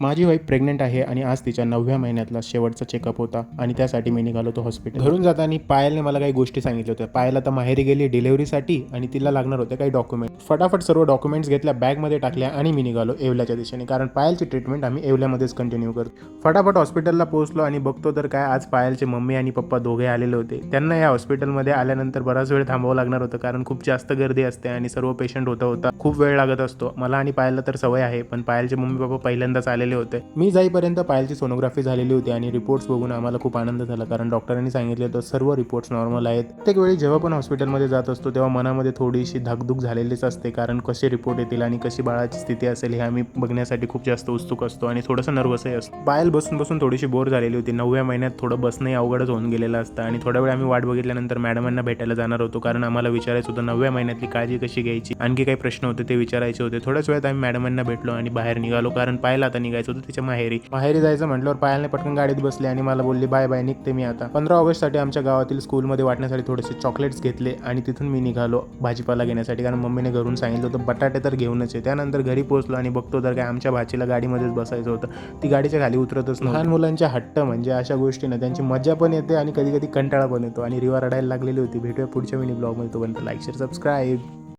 माझी wife pregnant आहे आणि आज तिच्या नवव्या महिन्यातला शेवटचा चेकअप होता आणि त्यासाठी मी निघालो होतो हॉस्पिटल घरून जाताना पायलने मला काही गोष्टी सांगितल्या होत्या. पायल आता माहेरी गेली डिलिव्हरीसाठी आणि तिला लागणार होते काही डॉक्युमेंट फटाफट सर्व डॉक्युमेंट्स घेतल्या बॅगमध्ये टाकल्या आणि मी निघालो येवल्याच्या दिशेने. कारण पायलची ट्रीटमेंट आम्ही येवल्यामध्येच कंटिन्यू करतो. फटाफट हॉस्पिटलला पोहोचलो आणि बघतो तर काय आज पायलचे मम्मी आणि पप्पा दोघे आलेले होते. त्यांना या हॉस्पिटलमध्ये आल्यानंतर बराच वेळ थांबावं लागणार होतं कारण खूप जास्त गर्दी असते आणि सर्व पेशंट होता होता खूप वेळ लागत असतो. मला आणि पायलला तर सवय आहे पण पायलचे मम्मी पप्पा पहिल्यांदाच आलेले होते. मी जाईपर्यंत पायलची सोनोग्राफी झालेली होती आणि रिपोर्ट्स बघून आम्हाला खूप आनंद झाला. कारण डॉक्टरांनी सांगितले होतं सर्व रिपोर्ट्स नॉर्मल आहेत. प्रत्येक वेळी जेव्हा पण हॉस्पिटलमध्ये जात असतो तेव्हा मनामध्ये थोडीशी धाकधूक झालेलीच असते. कारण कसे रिपोर्ट येतील आणि कशी बाळाची स्थिती असेल हे आम्ही बघण्यासाठी खूप जास्त उत्सुक असतो आणि थोडंसं नर्वसही असतो. पायल बसून बसून थोडीशी बोर झालेली होती. नवव्या महिन्यात थोडं बसणंही अवघडच होऊन गेलेलं असतं आणि थोड्या वेळ आम्ही वाट बघितल्यानंतर मॅडमांना भेटायला जाणार होतो. कारण आम्हाला विचारायचं होतं नवव्या महिन्यातली काळजी कशी घ्यायची? आणखी काही प्रश्न होते ते विचारायचे होते. थोड्याच वेळात आम्ही मॅडमांना भेटलो आणि बाहेर निघालो. कारण पायला आता निघायचं होतं तिच्या माहेरी. माहेरी जायचं म्हटल्यावर पायलने पटकन गाडीत बसले आणि मला बोलली बाय बाय निघते मी आता. पंधरा ऑगस्टसाठी आमच्या गावातील स्कूलमध्ये वाटण्यासाठी थोडेसे चॉकलेट्स घेतले आणि तिथून मी निघालो भाजीपाला घेण्यासाठी. कारण मम्मीने घरून सांगितलं होतं बटाटे तर घेऊनच आहे त्यानंतर घरी पोहोचलो आणि बघतो तर काय आमच्या भाचीला गाडीमध्येच बसायचं होतं. ती गाडीच्या खाली उतरतच लहान मुलांच्या हट्ट म्हणजे अशा गोष्टी ना त्यांची मजा पण येते आणि कधी कधी कंटाळा पण येतो. आणि रिवा रडायला लागलेली होती. भेटूया पुढच्या मिनी ब्लॉगमध्ये तोपर्यंत लाईक शेअर सबस्क्राईब